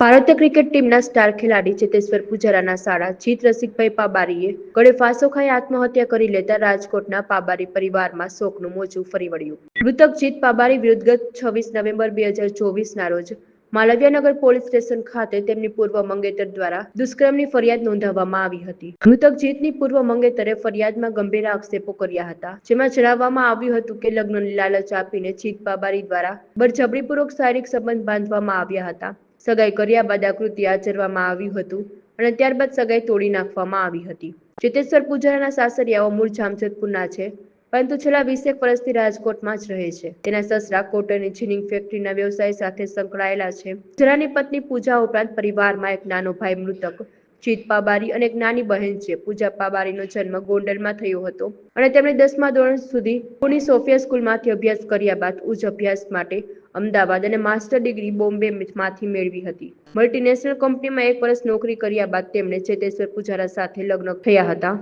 ભારતીય ક્રિકેટ ટીમના સ્ટાર ખેલાડી ચેતેશ્વર પુજારાના સાળા જીત રસિકભાઈ પાબારીએ ગળે ફાંસો ખાઈ આત્મહત્યા કરી લેતા રાજકોટના પાબારી પરિવારમાં શોકનું મોજું ફરી વળ્યું. મૃતક જીત પાબારી વિરુદ્ધ ગત છવ્વીસ નવેમ્બર બે હજાર ચોવીસના રોજ માલવ્યનગર પોલીસ સ્ટેશન ખાતે તેમની પૂર્વ મંગેતર દ્વારા દુષ્કર્મની ફરિયાદ નોંધાવવામાં આવી હતી. મૃતક જીતની પૂર્વ મંગેતરે ફરિયાદમાં ગંભીર આક્ષેપો કર્યા હતા, જેમાં જણાવવામાં આવ્યું હતું કે લગ્નની લાલચ આપીને જીત પાબારી દ્વારા બરજબરીપૂર્વક શારીરિક સંબંધ બાંધવામાં આવ્યા હતા. સગાઈ કર્યા બાદ આ આચરવામાં આવ્યું હતું અને ત્યારબાદ સગાઈ તોડી નાખવામાં આવી હતી. ચેતેશ્વર પૂજારાના સાસરિયાઓ મૂળ જામજતપુરના છે, પરંતુ છેલ્લા વીસેક વર્ષથી રાજકોટમાં જ રહે છે. તેના સસરા કોટન એન્જિનિયરિંગ ફેક્ટરીના વ્યવસાય સાથે સંકળાયેલા છે. જરાની પત્ની પૂજા ઉપરાંત પરિવારમાં એક નાનો ભાઈ મૃતક જીત પાબારી અને એક નાની બહેન છે. પૂજા પાબારીનો જન્મ ગોંડલમાં થયો હતો અને તેમણે દસમા ધોરણ સુધી પુણે સોફિયા સ્કૂલમાંથી અભ્યાસ કર્યા બાદ ઉચ્ચ અભ્યાસ માટે અમદાવાદ અને માસ્ટર ડિગ્રી બોમ્બે માંથી મેળવી હતી. મલ્ટીનેશનલ કંપનીમાં એક વર્ષ નોકરી કર્યા બાદ તેમણે ચેતેશ્વર પૂજારા સાથે લગ્ન થયા હતા.